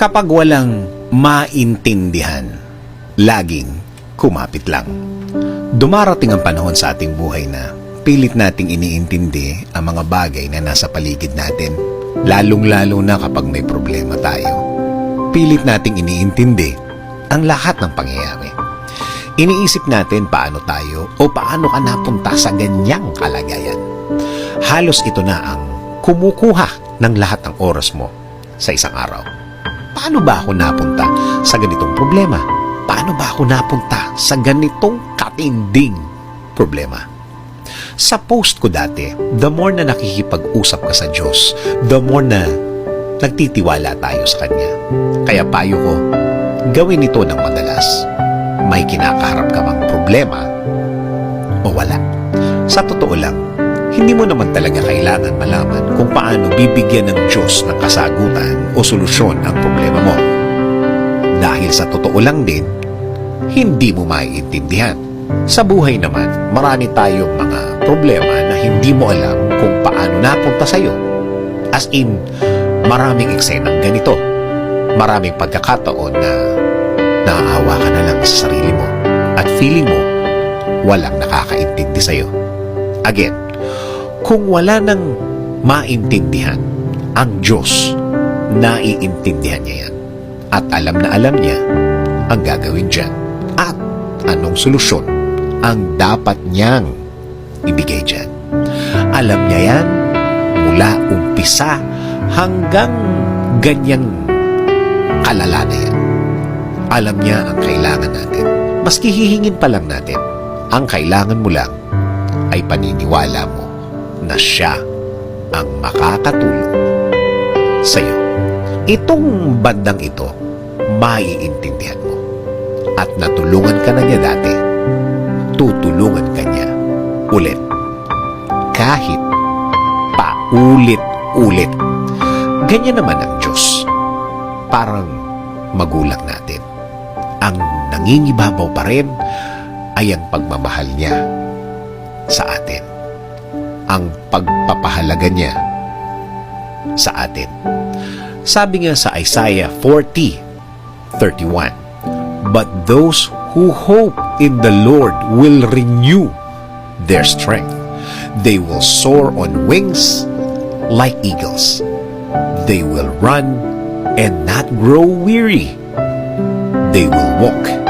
Kapag walang maintindihan, laging kumapit lang. Dumarating ang panahon sa ating buhay na pilit nating iniintindi ang mga bagay na nasa paligid natin. Lalong-lalo na kapag may problema tayo. Pilit nating iniintindi ang lahat ng pangyayari. Iniisip natin paano tayo o paano ka napunta sa ganyang kalagayan. Halos ito na ang kumukuha ng lahat ng oras mo sa isang araw. Paano ba ako napunta sa ganitong problema? Paano ba ako napunta sa ganitong katinding problema? Sa post ko dati, the more na nakikipag-usap ka sa Diyos, the more na nagtitiwala tayo sa Kanya. Kaya payo ko, gawin ito ng madalas. May kinakaharap ka bang problema o wala? Sa totoo lang, hindi mo naman talaga kailangan malaman kung paano bibigyan ng Diyos ng kasagutan o solusyon ang problema mo. Dahil sa totoo lang din, hindi mo maiintindihan. Sa buhay naman, marami tayong mga problema na hindi mo alam kung paano napunta sa'yo. As in, maraming eksenang ganito. Maraming pagkakataon na naaawa ka na lang sa sarili mo at feeling mo walang nakakaintindi sa'yo. Again, kung wala nang maintindihan ang Diyos, naiintindihan niya yan. At alam na alam niya ang gagawin dyan. At anong solusyon ang dapat niyang ibigay dyan. Alam niya yan mula umpisa hanggang ganyang kalala na yan. Alam niya ang kailangan natin. Maski hihingin pa lang natin, ang kailangan mo lang ay paniniwala mo na siya ang makakatulong sa iyo. Itong bandang ito, maiintindihan mo. At natulungan ka na niya dati, tutulungan ka niya ulit. Kahit paulit-ulit. Ganyan naman ang Diyos. Parang magulang natin. Ang nangingibabaw pa rin ay ang pagmamahal niya sa atin. Ang pagpapahalaga niya sa atin. Sabi nga sa Isaiah 40:31, But those who hope in the Lord will renew their strength. They will soar on wings like eagles. They will run and not grow weary. They will walk